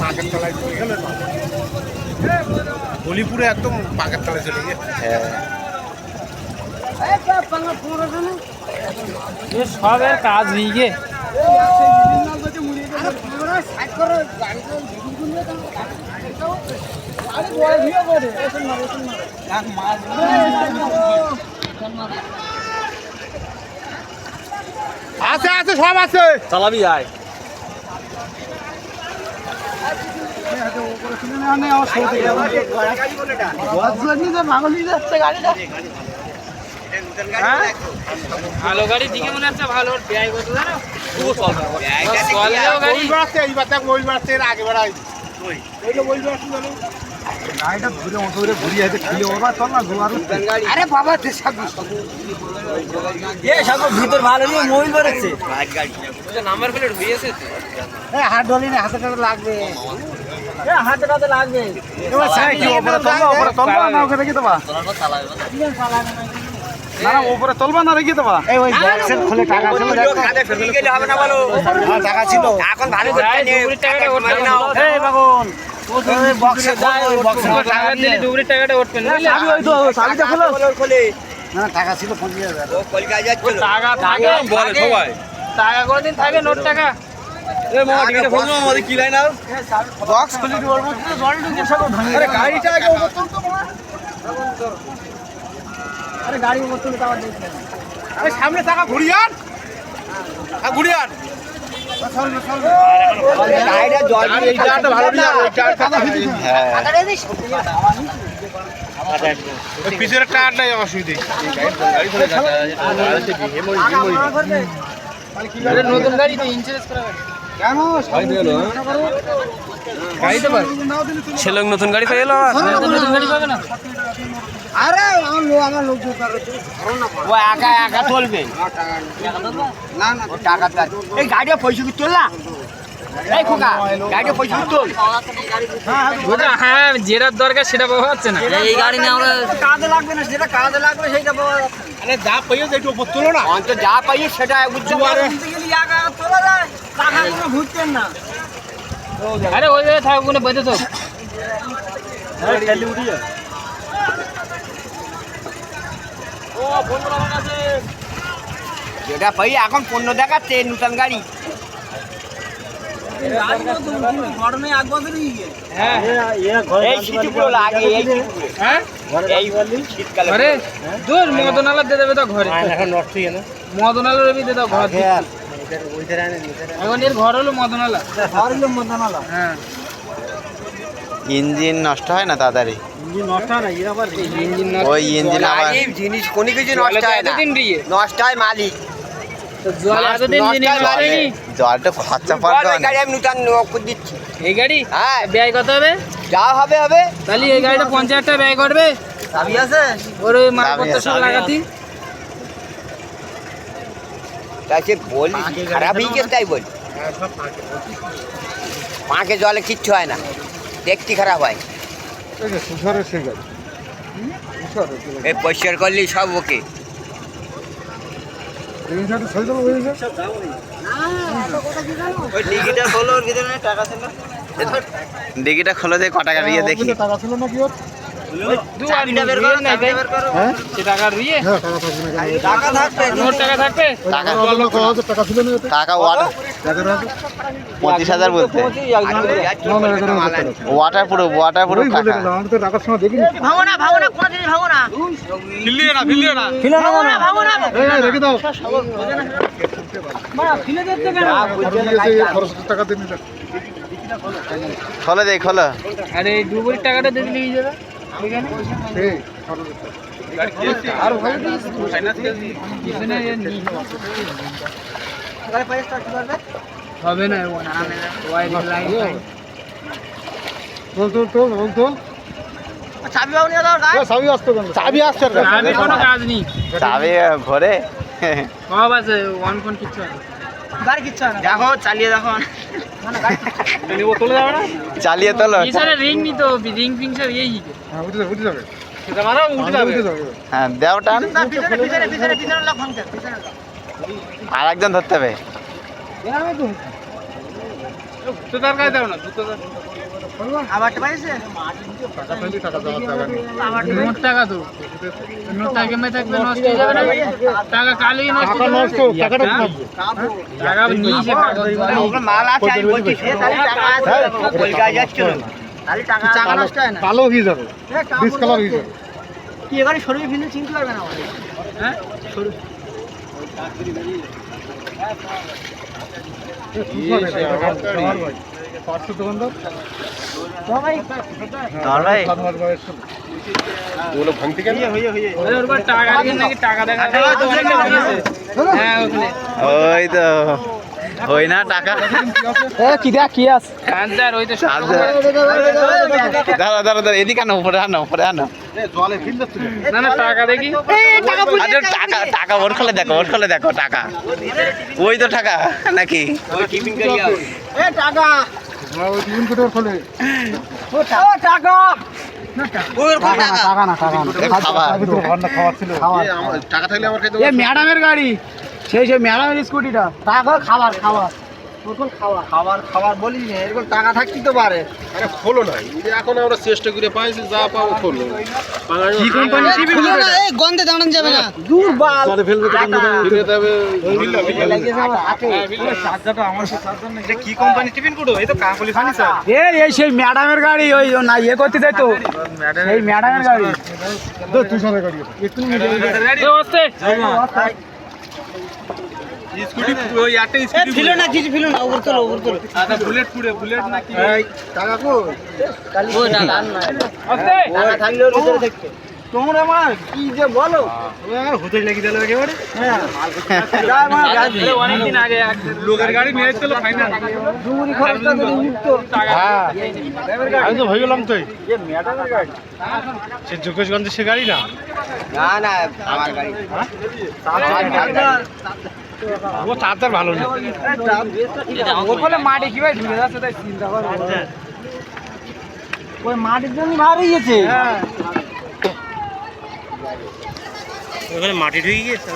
পাকের তলায় চলে গেল হলিপুরে একদম পাকের তলায় চলে গিয়ে। হ্যাঁ সবের কাজ নেই গে আছে আছে সব আছে। চালাবি আয়। ভালো গাড়ি দিকে মনে হচ্ছে ভালো ব্যয় কত জানো? গাড়ি। ওই বেড়াচ্ছে এইবার দেখ ওই বেড়াচ্ছে আগে বেড়াই আরে বাবা তুই সব এ সাগর ভিতর ভালো নিয়ে মোবাইল বেরোচ্ছে। নাম্বার প্লেট হয়েছে হাত ধরে না হাতে টাতে লাগবে। হাতে হাতে লাগবে। এবার সাইড কি ওপরে তুলবা না রেখে দেবা? না না ওপরে তুলবা না রেখে দেবা? এই ওই বক্সের খুলে টাকা ছিল হবে না বলো। টাকা ছিল। এখন ভালো এই টাকা দিলে দুপুরের টাকাটা উঠবেন বুঝলে চাবিটা খোলো খোলে না টাকা ছিল পঁচিশ হাজার ও কলকাতা যাচ্ছিল টাকা থাকে থাকে নোট টাকা আর সামনে টাকা ঘুরিয়ান ঘুরিয়ান গাড়িটা টায়ার হ্যাঁ পিছনের টায়ারটাই অসুবিধে নতুন গাড়ি তো ইন্স্যুরেন্স করা ছেলে নতুন গাড়ি পেয়ে এলো নতুন গাড়ি পাবে না। আরে আমার লোক ও একা একা চলবে? না না টাকা এই পয়সা কি তোল? হ্যাঁ যেটার দরকার সেটা পাওয়া যাচ্ছে না। এই গাড়ি নিয়ে আমরা কাজে লাগবে না যেটা কাজে লাগবে সেটা পাওয়া যাচ্ছে আরে যা একটু ওপর তুলো না। অন্ত যা পাই সেটা বুঝতে পারে তোলা যায় টাকা কোনো ঘুরতেন না। আরে ওই জায়গায় থাকব না বেঁধে তো। যেটা পাই এখন পণ্য দেখাচ্ছে নতুন গাড়ি গরমে এক বছরই হ্যাঁ এই শীতগুলো লাগে এই শীতগুলো। হ্যাঁ এই শীতকালে ঘরে দূর মদনালা দিয়ে দেবে তো ঘরে। এখন নষ্ট হয়ে না মদনালা রবি দিয়ে দাও ঘর। এখন এর ঘর হলো মদনালা হ্যাঁ। ইঞ্জিন নষ্ট হয় না তাড়াতাড়ি? নষ্ট হয় না ইঞ্জিন ওই ইঞ্জিন আবার জিনিস কোনো কিছু নষ্ট হয় না। নষ্ট হয় মালিক। জলটা খরচা বল পড়বে ওই অনেক। গাড়ি আমি নতুন দিচ্ছি। এই গাড়ি? হ্যাঁ। ব্যয় কত হবে? যা হবে হবে। তাহলে এই গাড়িটা পঞ্চাশ টাকা ব্যয় করবে। চাবি আছে? ওর ওই মালপত্র সব লাগাতি। তাই বলি খারাপ হয়ে তাই বলি পাঁকে। জলে কিচ্ছু হয় না। দেখতে খারাপ হয়। এই পরিষ্কার করলি সব ওকে। সই দেবো ওই টিকিটের হলো ওর ভিতরে টাকা ছিল। ডিগিটা খোলো দিয়ে দেখি টাকা ভাই হ্যাঁ টাকা রুইয়ে হ্যাঁ টাকা ছিল না হাজার? পঁচিশ হাজার বলতে না, না, এগারো হাজার। ওয়াটার প্রুফ ওয়াটার প্রুফ টাকা। না না কোনো জিনিস না। না না। না না রেখে দাও। খোলো দিয়ে খোলো আরে দু ভরির টাকাটা দিয়ে দিলে যাবে হবে না তোল, তোল, তোল, তোল, তোল। চাবি ভাঙো নিয়ে দাও চাবি আসতো চাবি আসছে আর কোনো কাজ নেই। চাবি ঘরে সব আছে? ওয়ান ফোন কিচ্ছু আছে? দেখো চালিয়ে দেখো। চালিয়ে তোলো। রিং নি তো রিং ফিং সব হ্যাঁ, উঠে যাবে। হ্যাঁ দেও টান। আর একজন ধরতে হবে। দাও না আবারটা পাইছে? নোট টাকা তো। নোট টাকা মে থাকবে নষ্ট হয়ে যাবে না। টাকা কালই নষ্ট হয়ে যাবে। টাকা নিয়েছে ওগুলো মাল আছে আমি বলছি সে তাহলে টাকা আছে কলকাতা যাচ্ছিল তাহলে টাকা টাকা নষ্ট হয় না। কালো হয়ে যাবে। ডিসকালার হয়ে যাবে। কি এখানে শরীর ফিলে চিনতে পারবে না আমাদের? হ্যাঁ? পাঁচশো দোকানদার। সবাই। ধর ভাই বয়স ওগুলো ভাঙতে কেন? টাকা দিয়ে নাকি টাকা দেখা হ্যাঁ ওখানে। ওই তো। ওই না টাকা। কি দেখ কি আছে? আনসার ওই তো আচ্ছা। দাঁড়া দাঁড়া দাঁড়া এদিকে আনো উপরে আনো উপরে আনো। না না টাকা দেখি। টাকা টাকা ওর খোলে দেখো ওর খোলে দেখো টাকা। ওই তো টাকা নাকি? টাকা। ম্যাডামের গাড়ি। সেই সেই ম্যাডামের স্কুটিটা। টাকা খাবার খাবার। খাবার খাবার খাবার বলিস না এরকম টাকা থাকতেই তো পারে। আরে খোলো না এখন আমরা চেষ্টা করে পাইছি যা পাবো খোলো। কি কোম্পানি টিভি এই গন্ধে দাঁড়ান যাবে না। দূর বাল। জলে ফেলবে তো কিন্তু ফিরে দেবে লাগিয়েছে আমার হাতে। এটা কি কোম্পানি টিফিন কুটো? এই তো কাকলি ফার্নিচার এই এই সেই ম্যাডামের গাড়ি ওই না ইয়ে করতে দেয় তো এই ম্যাডামের গাড়ি। তুই সাথে গাড়ি স্কুটি ওই একটা স্কুটি ছিল না কিছু ছিল না উপর তোলো উপর তোলো। আচ্ছা বুলেট পুড়ে বুলেট নাকি এই টাকা কো ওই টাকা বসতে টাকা থাকলেও ভিতরে দেখতে। তোমরা আমার কি যে বলো? আর হতে লাগি দিল একেবারে? হ্যাঁ। অনেকদিন আগে এক- লোকের গাড়ি নিয়ে চলো ফাইনাল ডুবুরি খরচটা যদি মুক্ত। হ্যাঁ। আমি তো ভয় গেলাম তো সে যোগেশগঞ্জের সে গাড়ি না? না না আমার গাড়ি। ও চার্জার ভালো না মাটি কি ঢুকে যাচ্ছে তাই চিন্তা করো ওই মাটির জন্য ভার গেছে ওখানে মাটি ঢুকে গিয়েছে